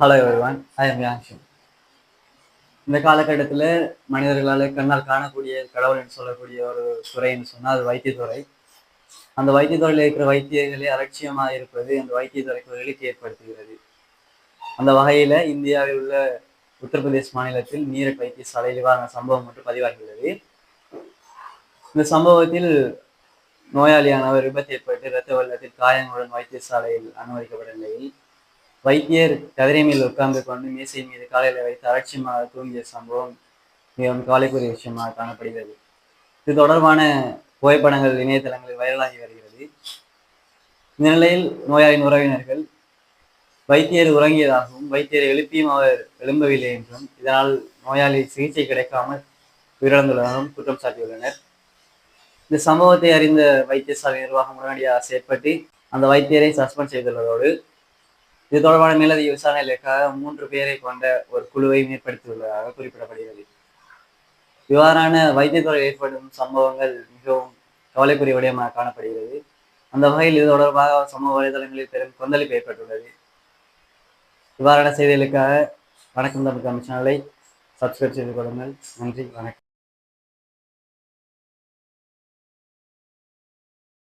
Hello everyone I am Yangshan இந்த காலகட்டத்தில் மனிதர்களால் கண்ணால் காணக்கூடிய கடவுள் என்று சொல்லக்கூடிய ஒரு துறைன்னு சொன்னால் அது வைத்தியத்துறை. அந்த வைத்தியத்துறையில் இருக்கிற வைத்தியர்களே அலட்சியமாக இருப்பது அந்த வைத்தியத்துறைக்கு எழுத்து இழுக்கு ஏற்படுத்துகிறது. அந்த வகையில் இந்தியாவில் உள்ள உத்தரப்பிரதேஷ் மாநிலத்தில் மீரட் வைத்தியசாலையில் இவ்வாறான சம்பவம் மட்டும் பதிவாகியுள்ளது. இந்த சம்பவத்தில் நோயாளியானவர் விபத்து ஏற்பட்டு இரத்த வெள்ளத்தில் காயங்களுடன் வைத்தியசாலையில் அனுமதிக்கப்பட்ட நிலையில் வைத்தியர் கதிரை மேல் உட்கார்ந்து கொண்டு மேசை மீது காலையில் வைத்து அலட்சியமாக தூங்கிய சம்பவம் மிகவும் காலைக்குரிய விஷயமாக காணப்படுகிறது. இது தொடர்பான புகைப்படங்கள் இணையதளங்களில் வைரலாகி வருகிறது. இந்த நிலையில் நோயாளியின் உறவினர்கள் வைத்தியர் உறங்கியதாகவும் வைத்தியரை எழுப்பியும் அவர் எழும்பவில்லை என்றும் இதனால் நோயாளி சிகிச்சை கிடைக்காமல் உயிரிழந்துள்ளதாகவும் குற்றம் சாட்டியுள்ளனர். இந்த சம்பவத்தை அறிந்த வைத்தியசாலை நிர்வாகம் உடனடியாக செயற்பட்டு அந்த வைத்தியரை சஸ்பெண்ட் செய்துள்ளதோடு இது தொடர்பான மேலதிக விசாரணைகளுக்காக மூன்று பேரை கொண்ட ஒரு குழுவை ஏற்படுத்தியுள்ளதாக குறிப்பிடப்படுகிறது. இவ்வாறான வைத்தியத்துறை ஏற்படும் சம்பவங்கள் மிகவும் கவலைக்குரிய விடயமாக காணப்படுகிறது. அந்த வகையில் இது தொடர்பாக சமூக வலைதளங்களில் பெரும் கொந்தளிப்பு ஏற்பட்டுள்ளது. இவ்வாறான செய்திகளுக்காக வணக்கம் தமிழ் சேனலை சப்ஸ்கிரைப் செய்து கொள்ளுங்கள். நன்றி. வணக்கம்.